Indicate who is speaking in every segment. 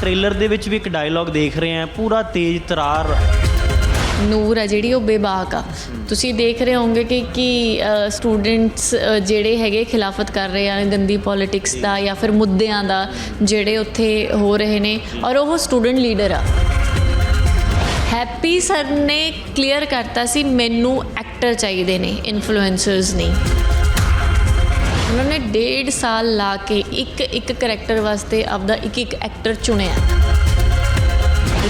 Speaker 1: Trailer ਦੇ ਵਿੱਚ ਵੀ ਇੱਕ ਡਾਇਲੌਗ ਦੇਖ ਰਹੇ ਹਾਂ, ਪੂਰਾ ਤੇਜ਼ ਤਰਾਰ।
Speaker 2: ਨੂਰ ਆ ਜਿਹੜੀ, ਉਹ ਬੇਬਾਕ ਆ। ਤੁਸੀਂ ਦੇਖ ਰਹੇ ਹੋਵੋਗੇ ਕਿ ਕਿ ਸਟੂਡੈਂਟਸ ਜਿਹੜੇ ਹੈਗੇ ਖਿਲਾਫਤ ਕਰ ਰਹੇ ਆ, ਗੰਦੀ ਪੋਲਿਟਿਕਸ ਦਾ ਜਾਂ ਫਿਰ ਮੁੱਦਿਆਂ ਦਾ, ਜਿਹੜੇ ਉੱਥੇ ਹੋ ਰਹੇ ਨੇ, ਔਰ ਉਹ ਸਟੂਡੈਂਟ ਲੀਡਰ ਆ। ਹੈਪੀ ਸਰ ਨੇ ਕਲੀਅਰ ਕਰਤਾ ਸੀ, ਮੈਨੂੰ ਐਕਟਰ ਚਾਹੀਦੇ ਨੇ ਇਨਫਲੂਐਂਸਰਸ ਨਹੀਂ ਉਹਨਾਂ ਨੇ ਡੇਢ ਸਾਲ ਲਾ ਕੇ ਇੱਕ ਇੱਕ ਕੈਰੈਕਟਰ ਵਾਸਤੇ ਆਪਦਾ ਇੱਕ ਇੱਕ ਐਕਟਰ ਚੁਣਿਆ।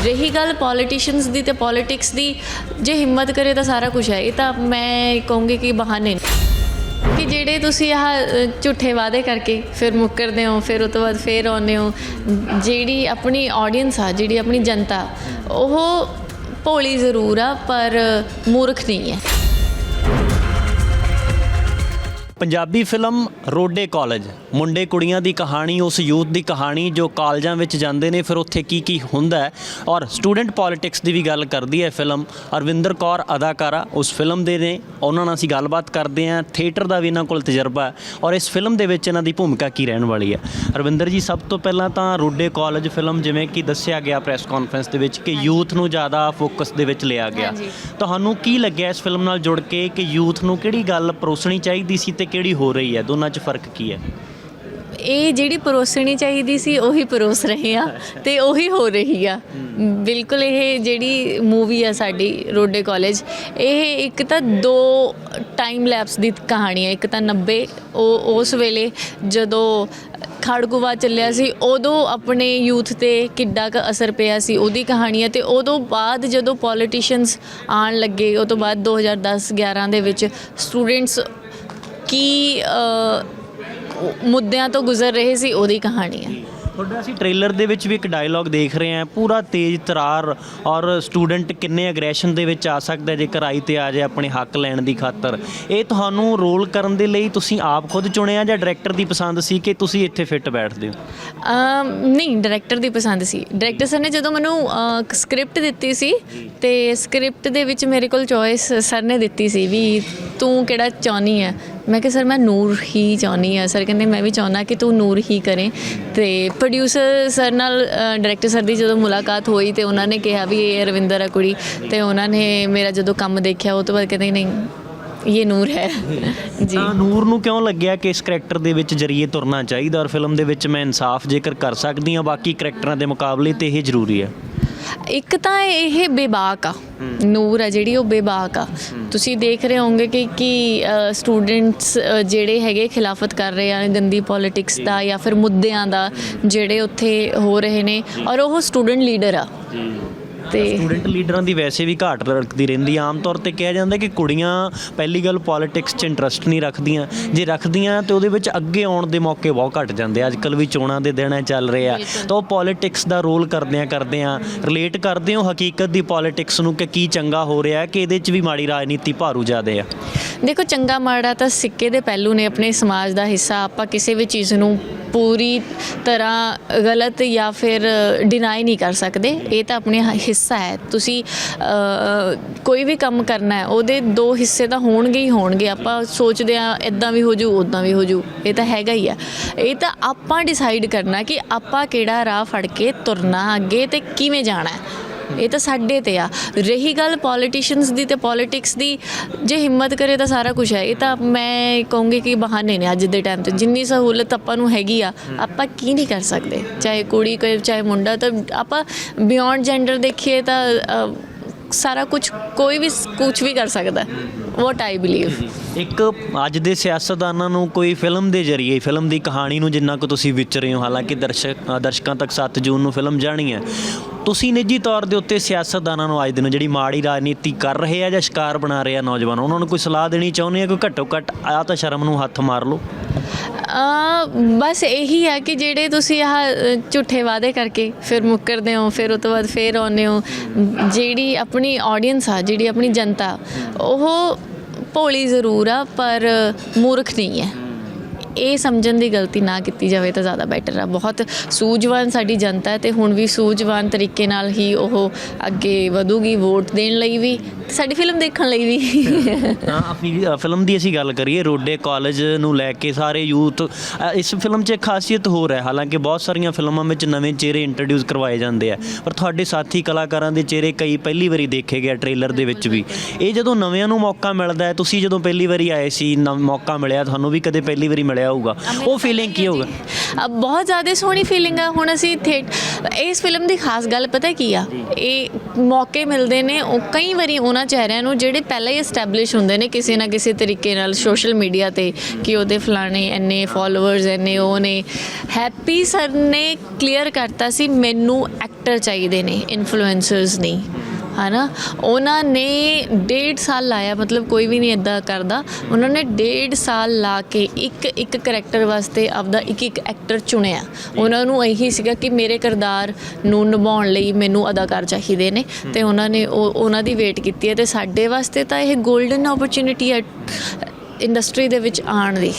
Speaker 2: ਰਹੀ ਗੱਲ ਪੋਲੀਟੀਸ਼ੀਅਨਸ ਦੀ ਤੇ ਪੋਲਿਟਿਕਸ ਦੀ, ਜੇ ਹਿੰਮਤ ਕਰੇ ਤਾਂ ਸਾਰਾ ਕੁਝ ਹੈ। ਇਹ ਤਾਂ ਮੈਂ ਕਹੂੰਗੀ ਕਿ ਬਹਾਨੇ ਨੇ। ਕਿ ਜਿਹੜੇ ਤੁਸੀਂ ਆਹ ਝੂਠੇ ਵਾਅਦੇ ਕਰਕੇ ਫਿਰ ਮੁੱਕਰਦੇ ਹੋ, ਫਿਰ ਉਸ ਤੋਂ ਬਾਅਦ ਫਿਰ ਆਉਂਦੇ ਹੋ, ਜਿਹੜੀ ਆਪਣੀ ਆਡੀਅנס ਆ, ਜਿਹੜੀ ਆਪਣੀ ਜਨਤਾ, ਉਹ ਭੋਲੀ ਜ਼ਰੂਰ ਆ, ਪਰ ਮੂਰਖ ਨਹੀਂ ਹੈ।
Speaker 1: Punjabi film Rode college. ਮੁੰਡੇ ਕੁੜੀਆਂ ਦੀ ਕਹਾਣੀ ਉਸ ਯੂਥ ਦੀ ਕਹਾਣੀ ਜੋ ਕਾਲਜਾਂ ਵਿੱਚ ਜਾਂਦੇ ਨੇ ਫਿਰ ਉੱਥੇ ਕੀ ਕੀ ਹੁੰਦਾ ਹੈ। ਔਰ ਸਟੂਡੈਂਟ ਪੋਲਿਟਿਕਸ ਦੀ ਵੀ ਗੱਲ ਕਰਦੀ ਹੈ ਫਿਲਮ। ਅਰਵਿੰਦਰ ਕੌਰ ਅਦਾਕਾਰਾ ਉਸ ਫਿਲਮ ਦੇ ਨੇ। ਉਹਨਾਂ ਨਾਲ ਅਸੀਂ ਗੱਲਬਾਤ ਕਰਦੇ ਹਾਂ। ਥੀਏਟਰ ਦਾ ਵੀ ਇਹਨਾਂ ਕੋਲ ਤਜਰਬਾ ਹੈ। ਔਰ ਇਸ ਫਿਲਮ ਦੇ ਵਿੱਚ ਇਹਨਾਂ ਦੀ ਭੂਮਿਕਾ ਕੀ ਰਹਿਣ ਵਾਲੀ ਹੈ। ਅਰਵਿੰਦਰ ਜੀ ਸਭ ਤੋਂ ਪਹਿਲਾਂ ਤਾਂ ਰੋਡੇ ਕਾਲਜ ਫਿਲਮ ਜਿਵੇਂ ਕਿ ਦੱਸਿਆ ਗਿਆ ਪ੍ਰੈਸ ਕਾਨਫਰੰਸ ਦੇ ਵਿੱਚ ਕਿ ਯੂਥ ਨੂੰ ਜ਼ਿਆਦਾ ਫੋਕਸ ਦੇ ਵਿੱਚ ਲਿਆ ਗਿਆ। ਤੁਹਾਨੂੰ ਕੀ ਲੱਗਿਆ ਇਸ ਫਿਲਮ ਨਾਲ ਜੁੜ ਕੇ ਕਿ ਯੂਥ ਨੂੰ ਕਿਹੜੀ ਗੱਲ ਪਰੋਸਣੀ ਚਾਹੀਦੀ ਸੀ ਤੇ ਕਿਹੜੀ ਹੋ ਰਹੀ ਹੈ? ਦੋਨਾਂ 'ਚ ਫ਼ਰਕ ਕੀ ਹੈ?
Speaker 2: ਇਹ ਜਿਹੜੀ ਪਰੋਸਣੀ ਚਾਹੀਦੀ ਸੀ ਉਹੀ ਪਰੋਸ ਰਹੇ ਆ ਤੇ ਉਹੀ ਹੋ ਰਹੀ ਆ। ਬਿਲਕੁਲ ਇਹ ਜਿਹੜੀ ਮੂਵੀ ਆ ਸਾਡੀ ਰੋਡੇ ਕਾਲਜ ਇਹ ਇੱਕ ਤਾਂ ਦੋ ਟਾਈਮ ਲੈਪਸ ਦੀ ਕਹਾਣੀ ਹੈ ਇੱਕ ਤਾਂ 90 ਉਹ ਉਸ ਵੇਲੇ ਜਦੋਂ ਖੜਗੁਵਾ ਚੱਲਿਆ ਸੀ ਉਦੋਂ ਆਪਣੇ ਯੂਥ ਤੇ ਕਿੱਡਾ ਕੁ ਅਸਰ ਪਿਆ ਸੀ ਉਹਦੀ ਕਹਾਣੀ ਹੈ ਤੇ ਉਦੋਂ ਬਾਅਦ ਜਦੋਂ ਪੋਲੀਟੀਸ਼ੀਅਨਸ ਆਉਣ ਲੱਗੇ ਉਹ ਤੋਂ ਬਾਅਦ 2010 11 ਦੇ ਵਿੱਚ ਸਟੂਡੈਂਟਸ ਕੀ ਮੁੱਦਿਆਂ ਤੋਂ ਗੁਜ਼ਰ ਰਹੇ ਸੀ ਉਹਦੀ ਕਹਾਣੀ ਹੈ।
Speaker 1: ਤੁਹਾਡਾ ਅਸੀਂ ਟ੍ਰੇਲਰ ਦੇ ਵਿੱਚ ਵੀ ਇੱਕ ਡਾਇਲੌਗ ਦੇਖ ਰਹੇ ਹਾਂ। ਪੂਰਾ ਤੇਜ਼ ਤਰਾਰ ਔਰ ਸਟੂਡੈਂਟ ਕਿੰਨੇ ਐਗਰੈਸ਼ਨ ਦੇ ਵਿੱਚ ਆ ਸਕਦਾ ਜੇਕਰ ਆਈ ਤੇ ਆ ਜਾਏ ਆਪਣੇ ਹੱਕ ਲੈਣ ਦੀ ਖਾਤਰ। ਇਹ ਤੁਹਾਨੂੰ ਰੋਲ ਕਰਨ ਦੇ ਲਈ ਤੁਸੀਂ ਆਪ ਖੁਦ ਚੁਣਿਆ ਜਾਂ ਡਾਇਰੈਕਟਰ ਦੀ ਪਸੰਦ ਸੀ ਕਿ ਤੁਸੀਂ ਇੱਥੇ ਫਿੱਟ ਬੈਠਦੇ ਹੋ?
Speaker 2: ਨਹੀਂ ਡਾਇਰੈਕਟਰ ਦੀ ਪਸੰਦ ਸੀ। ਡਾਇਰੈਕਟਰ ਸਰ ਨੇ ਜਦੋਂ ਮੈਨੂੰ ਸਕ੍ਰਿਪਟ ਦਿੱਤੀ ਸੀ ਤੇ ਸਕ੍ਰਿਪਟ ਦੇ ਵਿੱਚ ਮੇਰੇ ਕੋਲ ਚੋਇਸ ਸਰ ਨੇ ਦਿੱਤੀ ਸੀ ਵੀ ਤੂੰ ਕਿਹੜਾ ਚਾਹਨੀ ਹੈ? ਮੈਂ ਕਿਹਾ ਸਰ ਮੈਂ ਨੂਰ ਹੀ ਚਾਹਨੀ ਆ ਸਰ ਕਹਿੰਦੇ ਮੈਂ ਵੀ ਚਾਹੁੰਦਾ ਕਿ ਤੂੰ ਨੂਰ ਹੀ ਕਰੇ। ਤੇ ਪ੍ਰੋਡਿਊਸਰ ਸਰ ਨਾਲ ਡਾਇਰੈਕਟਰ ਸਰ ਦੀ ਜਦੋਂ ਮੁਲਾਕਾਤ ਹੋਈ ਤੇ ਉਹਨਾਂ ਨੇ ਕਿਹਾ ਵੀ ਇਹ ਰਵਿੰਦਰ ਆ ਕੁੜੀ। ਤੇ ਉਹਨਾਂ ਨੇ ਮੇਰਾ ਜਦੋਂ ਕੰਮ ਦੇਖਿਆ ਉਹ ਤੋਂ ਬਾਅਦ ਕਹਿੰਦੇ ਨਹੀਂ ਇਹ ਨੂਰ ਹੈ। ਜੀ।
Speaker 1: ਤਾਂ ਨੂਰ ਨੂੰ ਕਿਉਂ ਲੱਗਿਆ ਕਿ ਇਸ ਕਰੈਕਟਰ ਦੇ ਵਿੱਚ ਜਰੀਏ ਤੁਰਨਾ ਚਾਹੀਦਾ ਔਰ ਫਿਲਮ ਦੇ ਵਿੱਚ ਮੈਂ ਇਨਸਾਫ ਜੇਕਰ ਕਰ ਸਕਦੀ ਹਾਂ? ਬਾਕੀ ਕਰੈਕਟਰਾਂ ਦੇ ਮੁਕਾਬਲੇ ਤੇ ਇਹ ਜ਼ਰੂਰੀ ਹੈ।
Speaker 2: ਇੱਕ ਤਾਂ ਇਹ ਬੇਬਾਕ ਆ। ਨੂਰ ਆ ਜਿਹੜੀ ਉਹ ਬੇਬਾਕ ਆ। ਤੁਸੀਂ ਦੇਖ ਰਹੇ ਹੋਵੋਗੇ ਕਿ ਕਿ ਸਟੂਡੈਂਟਸ ਜਿਹੜੇ ਹੈਗੇ ਖਿਲਾਫਤ ਕਰ ਰਹੇ ਆ ਗੰਦੀ ਪੋਲਿਟਿਕਸ ਦਾ ਜਾਂ। ਫਿਰ ਮੁੱਦਿਆਂ ਦਾ ਜਿਹੜੇ ਉੱਥੇ ਹੋ ਰਹੇ ਨੇ। ਔਰ ਉਹ ਸਟੂਡੈਂਟ ਲੀਡਰ ਆ। ਤੇ
Speaker 1: ਸਟੂਡੈਂਟ ਲੀਡਰਾਂ ਦੀ ਵੈਸੇ ਵੀ ਘਾਟ ਰੱਖਦੀ ਰਹਿੰਦੀ। ਆਮ ਤੌਰ ਤੇ ਕਿਹਾ ਜਾਂਦਾ ਕਿ ਕੁੜੀਆਂ ਪਹਿਲੀ ਗੱਲ ਪੋਲਿਟਿਕਸ 'ਚ ਇੰਟਰਸਟ ਨਹੀਂ ਰੱਖਦੀਆਂ। ਜੇ ਰੱਖਦੀਆਂ ਤੇ ਉਹਦੇ ਵਿੱਚ ਅੱਗੇ ਆਉਣ ਦੇ ਮੌਕੇ ਬਹੁਤ ਘੱਟ ਜਾਂਦੇ ਆ। ਅੱਜ ਕੱਲ ਵੀ ਚੋਣਾਂ ਦੇ ਦਿਨ ਚੱਲ ਰਹੇ ਆ। ਤਾਂ ਉਹ ਪੋਲਿਟਿਕਸ ਦਾ ਰੋਲ ਕਰਦਿਆਂ ਕਰਦਿਆਂ ਰਿਲੇਟ ਕਰਦੇ ਹੋ ਹਕੀਕਤ ਦੀ ਪੋਲਿਟਿਕਸ ਨੂੰ ਕਿ ਕੀ ਚੰਗਾ ਹੋ ਰਿਹਾ ਕਿ ਇਹਦੇ 'ਚ ਵੀ ਮਾੜੀ ਰਾਜਨੀਤੀ ਭਾਰੂ ਜ਼ਿਆਦੇ ਆ।
Speaker 2: ਦੇਖੋ, ਚੰਗਾ ਮਾੜਾ ਤਾਂ ਸਿੱਕੇ ਦੇ ਪਹਿਲੂ ਨੇ ਆਪਣੇ ਸਮਾਜ ਦਾ ਹਿੱਸਾ। ਆਪਾਂ ਕਿਸੇ ਵੀ ਚੀਜ਼ ਨੂੰ ਪੂਰੀ ਤਰ੍ਹਾਂ ਗਲਤ ਜਾਂ ਫਿਰ ਡਿਨਾਈ ਨਹੀਂ ਕਰ ਸਕਦੇ। ਇਹ ਤਾਂ ਆਪਣੇ ਹਿੱਸਾ ਹੈ। ਤੁਸੀਂ ਕੋਈ ਵੀ ਕੰਮ ਕਰਨਾ ਹੈ, ਉਹਦੇ ਦੋ ਹਿੱਸੇ ਤਾਂ ਹੋਣਗੇ ਹੀ ਹੋਣਗੇ। ਆਪਾਂ ਸੋਚਦੇ ਆ ਇਦਾਂ ਵੀ ਹੋ ਜੂ ਉਦਾਂ ਵੀ ਹੋ ਜੂ ਇਹ ਤਾਂ ਹੈਗਾ ਹੀ ਆ ਇਹ ਤਾਂ ਆਪਾਂ ਡਿਸਾਈਡ ਕਰਨਾ ਕਿ ਆਪਾਂ ਕਿਹੜਾ ਰਾਹ ਫੜ ਕੇ ਤੁਰਨਾ ਅੱਗੇ ਤੇ ਕਿਵੇਂ ਜਾਣਾ ਹੈ। ਇਹ ਤਾਂ ਸਾਡੇ ਤੇ ਆ। ਰਹੀ ਗੱਲ ਪੋਲੀਟੀਸ਼ੀਅਨਸ ਦੀ ਤੇ ਪੋਲਿਟਿਕਸ ਦੀ, ਜੇ ਹਿੰਮਤ ਕਰੇ ਤਾਂ ਸਾਰਾ ਕੁਝ ਹੈ। ਇਹ ਤਾਂ ਮੈਂ ਕਹੂੰਗੀ ਕਿ ਬਹਾਨੇ ਨੇ ਅੱਜ ਦੇ ਟਾਈਮ ਤੇ। ਜਿੰਨੀ ਸਹੂਲਤ ਆਪਾਂ ਨੂੰ ਹੈਗੀ ਆ, ਆਪਾਂ ਕੀ ਨਹੀਂ ਕਰ ਸਕਦੇ। ਚਾਹੇ ਕੁੜੀ ਕੋਈ, ਚਾਹੇ ਮੁੰਡਾ, ਤਾਂ ਆਪਾਂ ਬਿਯੋਂਡ ਜੈਂਡਰ ਦੇਖੀਏ ਤਾਂ ਸਾਰਾ ਕੁਝ ਕੋਈ ਵੀ ਕੁਝ ਵੀ ਕਰ ਸਕਦਾ। ਵਾਟ ਆਈ ਬਲੀਵ
Speaker 1: ਇੱਕ ਅੱਜ ਦੇ ਸਿਆਸਤਦਾਨਾਂ ਨੂੰ ਕੋਈ ਫਿਲਮ ਦੇ ਜ਼ਰੀਏ ਫਿਲਮ ਦੀ ਕਹਾਣੀ ਨੂੰ ਜਿੰਨਾ ਕੁ ਤੁਸੀਂ ਵਿਚ ਰਹੇ ਹੋ, ਹਾਲਾਂਕਿ ਦਰਸ਼ਕ ਦਰਸ਼ਕਾਂ ਤੱਕ 7 ਜੂਨ ਨੂੰ ਫਿਲਮ ਜਾਣੀ ਹੈ ਤੁਸੀਂ ਨਿੱਜੀ ਤੌਰ ਦੇ ਉੱਤੇ ਸਿਆਸਤਦਾਨਾਂ ਨੂੰ ਅੱਜ ਦਿਨ ਜਿਹੜੀ ਮਾੜੀ ਰਾਜਨੀਤੀ ਕਰ ਰਹੇ ਆ ਜਾਂ ਸ਼ਿਕਾਰ ਬਣਾ ਰਹੇ ਆ ਨੌਜਵਾਨ, ਉਹਨਾਂ ਨੂੰ ਕੋਈ ਸਲਾਹ ਦੇਣੀ ਚਾਹੁੰਦੇ ਆ ਕੋਈ ਘੱਟੋ ਘੱਟ ਆ ਤਾਂ ਸ਼ਰਮ ਨੂੰ ਹੱਥ ਮਾਰ ਲਓ?
Speaker 2: ਆ, ਬਸ ਇਹੀ ਹੈ ਕਿ ਜਿਹੜੇ ਤੁਸੀਂ ਆਹ ਝੂਠੇ ਵਾਅਦੇ ਕਰਕੇ ਫਿਰ ਮੁੱਕਰਦੇ ਹੋ, ਫਿਰ ਉਸ ਤੋਂ ਬਾਅਦ ਫਿਰ ਆਉਂਦੇ ਹੋ, ਜਿਹੜੀ ਆਪਣੀ ਆਡੀਅנס ਆ, ਜਿਹੜੀ ਆਪਣੀ ਜਨਤਾ, ਉਹ ਭੋਲੀ ਜ਼ਰੂਰ ਆ, ਪਰ ਮੂਰਖ ਨਹੀਂ ਹੈ। ਇਹ ਸਮਝਣ ਦੀ ਗਲਤੀ ਨਾ ਕੀਤੀ ਜਾਵੇ ਤਾਂ ਜ਼ਿਆਦਾ ਬੈਟਰ ਆ। ਬਹੁਤ ਸੂਝਵਾਨ ਸਾਡੀ ਜਨਤਾ ਹੈ ਤੇ ਹੁਣ ਵੀ ਸੂਝਵਾਨ ਤਰੀਕੇ ਨਾਲ ਹੀ ਉਹ ਅੱਗੇ ਵਧੂਗੀ ਵੋਟ ਦੇਣ ਲਈ ਵੀ ਤੇ ਸਾਡੀ ਫਿਲਮ ਦੇਖਣ ਲਈ ਵੀ।
Speaker 1: ਤਾਂ ਆਪਣੀ ਫਿਲਮ ਦੀ ਅਸੀਂ ਗੱਲ ਕਰੀਏ ਰੋਡੇ ਕਾਲਜ ਨੂੰ ਲੈ ਕੇ ਸਾਰੇ ਯੂਥ ਅ, ਇਸ ਫਿਲਮ 'ਚ ਇੱਕ ਖਾਸੀਅਤ ਹੋਰ ਹੈ। ਹਾਲਾਂਕਿ ਬਹੁਤ ਸਾਰੀਆਂ ਫਿਲਮਾਂ ਵਿੱਚ ਨਵੇਂ ਚਿਹਰੇ ਇੰਟਰੋਡਿਊਸ ਕਰਵਾਏ ਜਾਂਦੇ ਆ ਪਰ ਤੁਹਾਡੇ ਸਾਥੀ ਕਲਾਕਾਰਾਂ ਦੇ ਚਿਹਰੇ ਕਈ ਪਹਿਲੀ ਵਾਰੀ ਦੇਖੇ ਗਏ ਟ੍ਰੇਲਰ ਦੇ ਵਿੱਚ ਵੀ। ਇਹ ਜਦੋਂ ਨਵਿਆਂ ਨੂੰ ਮੌਕਾ ਮਿਲਦਾ ਹੈ ਤੁਸੀਂ ਜਦੋਂ ਪਹਿਲੀ ਵਾਰੀ ਆਏ ਸੀ ਨਵ- ਮੌਕਾ ਮਿਲਿਆ ਤੁਹਾਨੂੰ ਵੀ ਕਦੇ ਪਹਿਲੀ ਵਾਰੀ ਮਿਲਿਆ? ਹੋਊਗਾ। ਉਹ ਫੀਲਿੰਗ ਕੀ ਹੋਊਗਾ?
Speaker 2: ਬਹੁਤ ਜ਼ਿਆਦਾ ਸੋਹਣੀ ਫੀਲਿੰਗ ਆ। ਹੁਣ ਅਸੀਂ ਥੀਏਟ ਇਸ ਫਿਲਮ ਦੀ ਖਾਸ ਗੱਲ ਪਤਾ ਕੀ ਆ? ਇਹ ਮੌਕੇ ਮਿਲਦੇ ਨੇ ਉਹ ਕਈ ਵਾਰੀ ਉਹਨਾਂ ਚਿਹਰਿਆਂ ਨੂੰ ਜਿਹੜੇ ਪਹਿਲਾਂ ਹੀ ਐਸਟੈਬਲਿਸ਼ ਹੁੰਦੇ ਨੇ ਕਿਸੇ ਨਾ ਕਿਸੇ ਤਰੀਕੇ ਨਾਲ ਸੋਸ਼ਲ ਮੀਡੀਆ ਤੇ ਕਿ ਉਹਦੇ ਫਲਾਣੇ ਇੰਨੇ ਫਾਲੋਅਰਸ ਇੰਨੇ ਉਹ ਨੇ। ਹੈਪੀ ਸਰ ਨੇ ਕਲੀਅਰ ਕਰਤਾ ਸੀ ਮੈਨੂੰ ਐਕਟਰ ਚਾਹੀਦੇ ਨੇ ਇਨਫਲੂਐਂਸਰਸ ਨਹੀਂ। ਹੈ ਨਾ ਉਹਨਾਂ ਨੇ ਡੇਢ ਸਾਲ ਲਾਇਆ ਮਤਲਬ ਕੋਈ ਵੀ ਨਹੀਂ ਇਦਾਂ ਕਰਦਾ। ਉਹਨਾਂ ਨੇ ਡੇਢ ਸਾਲ ਲਾ ਕੇ ਇੱਕ ਇੱਕ ਕੈਰੈਕਟਰ ਵਾਸਤੇ ਆਪਦਾ ਇੱਕ ਇੱਕ ਐਕਟਰ ਚੁਣਿਆ। ਉਹਨਾਂ ਨੂੰ ਇਹੀ ਸੀਗਾ ਕਿ ਮੇਰੇ ਕਿਰਦਾਰ ਨੂੰ ਨਿਭਾਉਣ ਲਈ ਮੈਨੂੰ ਅਦਾਕਾਰ ਚਾਹੀਦੇ ਨੇ। ਤੇ ਉਹਨਾਂ ਨੇ ਉਹ ਉਹਨਾਂ ਦੀ ਵੇਟ ਕੀਤੀ ਹੈ ਤੇ ਸਾਡੇ ਵਾਸਤੇ ਤਾਂ ਇਹ 골ਡਨ ਓਪਰਚ्युनिटी ਹੈ। ਇੰਡਸਟਰੀ ਦੇ ਵਿੱਚ ਆਉਣ ਦੀ।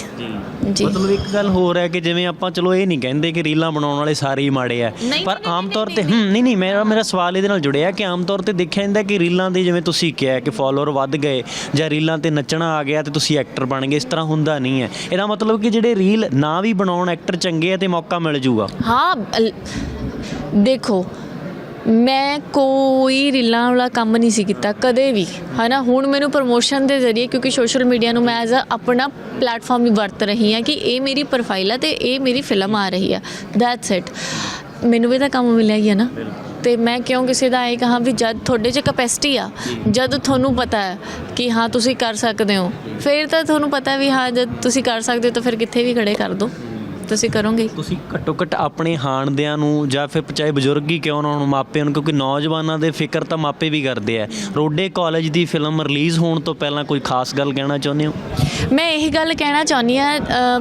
Speaker 2: ਜੀ।
Speaker 1: ਮਤਲਬ ਇੱਕ ਗੱਲ ਹੋਰ ਹੈ ਕਿ ਜਿਵੇਂ ਆਪਾਂ ਚਲੋ ਇਹ ਨਹੀਂ ਕਹਿੰਦੇ ਕਿ ਰੀਲਾਂ ਬਣਾਉਣ ਵਾਲੇ ਸਾਰੇ ਹੀ ਮਾੜੇ ਆ ਪਰ ਆਮ ਤੌਰ ਤੇ ਹਮ ਨਹੀਂ। ਨਹੀਂ ਮੇਰਾ ਮੇਰਾ ਸਵਾਲ ਇਹਦੇ ਨਾਲ ਜੁੜਿਆ ਕਿ ਆਮ ਤੌਰ ਤੇ ਦੇਖਿਆ ਜਾਂਦਾ ਕਿ ਰੀਲਾਂ ਦੇ ਜਿਵੇਂ ਤੁਸੀਂ ਕਿਹਾ ਕਿ ਫਾਲੋਅਰ ਵੱਧ ਗਏ ਜਾਂ ਰੀਲਾਂ ਤੇ ਨੱਚਣਾ ਆ ਗਿਆ ਤੇ ਤੁਸੀਂ ਐਕਟਰ ਬਣ ਗਏ ਇਸ ਤਰ੍ਹਾਂ ਹੁੰਦਾ ਨਹੀਂ ਹੈ। ਇਹਦਾ ਮਤਲਬ ਕਿ ਜਿਹੜੇ ਰੀਲ ਨਾ ਵੀ ਬਣਾਉਣ ਐਕਟਰ ਚੰਗੇ ਆ ਤੇ ਮੌਕਾ ਮਿਲ ਜੂਗਾ।
Speaker 2: ਹਾਂ ਦੇਖੋ ਮੈਂ ਕੋਈ ਰੀਲਾਂ ਵਾਲਾ ਕੰਮ ਨਹੀਂ ਸੀ ਕੀਤਾ ਕਦੇ ਵੀ। ਹਨਾ ਹੁਣ ਮੈਨੂੰ ਪ੍ਰੋਮੋਸ਼ਨ ਦੇ ਜ਼ਰੀਏ ਕਿਉਂਕਿ ਸੋਸ਼ਲ ਮੀਡੀਆ ਨੂੰ ਮੈਂ ਐਜ਼ ਅ ਆਪਣਾ ਪਲੇਟਫਾਰਮ ਹੀ ਵਰਤ ਰਹੀ ਹਾਂ ਕਿ ਇਹ ਮੇਰੀ ਪ੍ਰੋਫਾਈਲ ਹੈ ਤੇ ਇਹ ਮੇਰੀ ਫਿਲਮ ਆ ਰਹੀ ਆ। ਦੈਟਸ ਇਟ ਮੈਨੂੰ ਵੀ ਤਾਂ ਕੰਮ ਮਿਲਿਆ ਹੀ ਹੈ ਨਾ। ਤੇ ਮੈਂ ਕਿਉਂ ਕਿਸੇ ਦਾ ਇਹ ਕਹਾਂ ਵੀ ਜਦ ਤੁਹਾਡੇ 'ਚ ਕਪੈਸਿਟੀ ਆ ਜਦ ਤੁਹਾਨੂੰ ਪਤਾ ਹੈ ਕਿ ਹਾਂ ਤੁਸੀਂ ਕਰ ਸਕਦੇ ਹੋ ਫਿਰ ਤਾਂ ਤੁਹਾਨੂੰ ਪਤਾ ਵੀ ਹਾਂ ਜਦ ਤੁਸੀਂ ਕਰ ਸਕਦੇ ਹੋ ਤਾਂ ਫਿਰ ਕਿੱਥੇ ਵੀ ਖੜੇ ਕਰ ਦਿਓ ਤੁਸੀਂ ਕਰੋਗੇ।
Speaker 1: ਤੁਸੀਂ ਘੱਟੋ ਘੱਟ ਆਪਣੇ ਹਾਣਦਿਆਂ ਨੂੰ ਜਾਂ ਫਿਰ ਚਾਹੇ ਬਜ਼ੁਰਗ ਹੀ ਕਿਉਂ ਨਾ ਹੋਣ ਮਾਪਿਆਂ ਨੂੰ ਕਿਉਂਕਿ ਨੌਜਵਾਨਾਂ ਦੇ ਫਿਕਰ ਤਾਂ ਮਾਪੇ ਵੀ ਕਰਦੇ ਆ ਰੋਡੇ ਕਾਲਜ ਦੀ ਫਿਲਮ ਰਿਲੀਜ਼ ਹੋਣ ਤੋਂ ਪਹਿਲਾਂ ਕੋਈ ਖਾਸ ਗੱਲ ਕਹਿਣਾ ਚਾਹੁੰਦੇ ਹੋ
Speaker 2: ਮੈਂ ਇਹ ਗੱਲ ਕਹਿਣਾ ਚਾਹੁੰਦੀ ਆ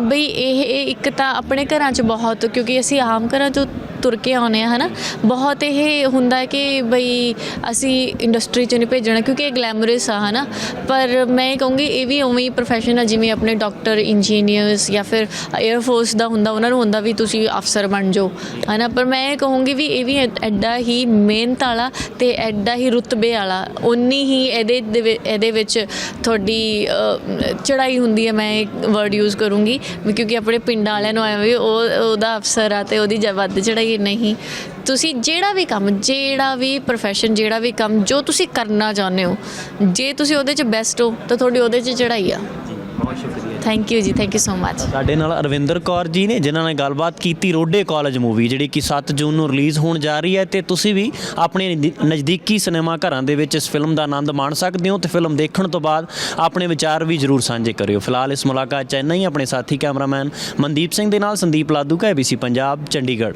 Speaker 2: ਬਈ ਇਹ ਇਹ ਇੱਕ ਤਾਂ ਆਪਣੇ ਘਰਾਂ 'ਚ ਬਹੁਤ ਕਿਉਂਕਿ ਅਸੀਂ ਆਮ ਘਰਾਂ 'ਚੋਂ ਤੁਰ ਕੇ ਆਉਂਦੇ ਆ ਹਨਾ? ਬਹੁਤ ਇਹ ਹੁੰਦਾ ਕਿ ਬਈ ਅਸੀਂ ਇੰਡਸਟਰੀ 'ਚ ਨਹੀਂ ਭੇਜਣਾ ਕਿਉਂਕਿ ਇਹ ਗਲੈਮਰਸ ਆ ਹਨਾ? ਪਰ ਮੈਂ ਇਹ ਕਹੂੰਗੀ ਇਹ ਵੀ ਉਵੇਂ ਹੀ ਪ੍ਰੋਫੈਸ਼ਨ ਆ ਜਿਵੇਂ ਆਪਣੇ ਡਾਕਟਰ ਇੰਜੀਨੀਅਰਸ ਜਾਂ ਫਿਰ 에ਅਰ ਫੋਰਸ ਦਾ ਹੁੰਦਾ ਉਹਨਾਂ ਨੂੰ ਹੁੰਦਾ ਵੀ ਤੁਸੀਂ ਅਫਸਰ ਬਣ ਜਾਓ ਹਨਾ? ਪਰ ਮੈਂ ਇਹ ਕਹੂੰਗੀ ਵੀ ਇਹ ਵੀ ਐਡਾ ਹੀ ਮਿਹਨਤ ਵਾਲਾ ਤੇ ਐਡਾ ਹੀ ਰੁਤਬੇ ਵਾਲਾ ਉਨੀ ਹੀ ਇਹਦੇ ਦੇ ਇਹਦੇ ਵਿੱਚ ਤੁਹਾਡੀ ਅ, ਚੜਾਈ ਹੁੰਦੀ ਹੈ ਮੈਂ ਇੱਕ ਵਰਡ ਯੂਜ਼ ਕਰੂੰਗੀ ਵੀ ਕਿਉਂਕਿ ਆਪਣੇ ਪਿੰਡਾਂ ਵਾਲਿਆਂ ਨੂੰ ਐਵੇਂ ਉਹ ਉਹਦਾ ਅਫਸਰ ਆ ਤੇ ਉਹਦੀ ਜ- ਵੱਧ ਚੜਾਈ ਨਹੀਂ। ਤੁਸੀਂ ਜਿਹੜਾ ਵੀ ਕੰਮ ਜਿਹੜਾ ਵੀ ਪ੍ਰੋਫੈਸ਼ਨ ਜਿਹੜਾ ਵੀ ਕੰਮ ਜੋ ਤੁਸੀਂ ਕਰਨਾ ਚਾਹੁੰਦੇ ਹੋ ਜੇ ਤੁਸੀਂ ਉਹਦੇ 'ਚ ਬੈਸਟ ਹੋ ਤਾਂ ਤੁਹਾਡੀ ਉਹਦੇ 'ਚ ਚੜਾਈ ਆ।
Speaker 1: ਬਹੁਤ ਸ਼ੁਕਰੀਆ
Speaker 2: thank you ji thank you so much
Speaker 1: ਸਾਡੇ ਨਾਲ ਅਰਵਿੰਦਰ ਕੌਰ ਜੀ ਨੇ ਜਿਨ੍ਹਾਂ ਨੇ ਗੱਲਬਾਤ ਕੀਤੀ ਰੋਡੇ ਕਾਲਜ ਮੂਵੀ ਜਿਹੜੀ ਕਿ 7 ਜੂਨ ਨੂੰ ਰਿਲੀਜ਼ ਹੋਣ ਜਾ ਰਹੀ ਹੈ ਤੇ ਤੁਸੀਂ ਵੀ ਆਪਣੇ ਨਜ਼ਦੀ- ਨਜ਼ਦੀਕੀ ਸਿਨੇਮਾ ਘਰਾਂ ਦੇ ਵਿੱਚ ਇਸ ਫਿਲਮ ਦਾ ਆਨੰਦ ਮਾਣ ਸਕਦੇ ਹੋ ਤੇ ਫਿਲਮ ਦੇਖਣ ਤੋਂ ਬਾਅਦ ਆਪਣੇ ਵਿਚਾਰ ਵੀ ਜਰੂਰ ਸਾਂਝੇ ਕਰਿਓ। ਫਿਲਹਾਲ ਇਸ ਮੁਲਾਕਾਤ ਚ ਇੰਨਾ ਹੀ ਆਪਣੇ ਸਾਥੀ ਕੈਮਰਾਮੈਨ ਮਨਦੀਪ ਸਿੰਘ ਦੇ ਨਾਲ ਸੰਦੀਪ ਲਾਦੂ ਕਾ ABC ਪੰਜਾਬ ਚੰਡੀਗੜ੍ਹ।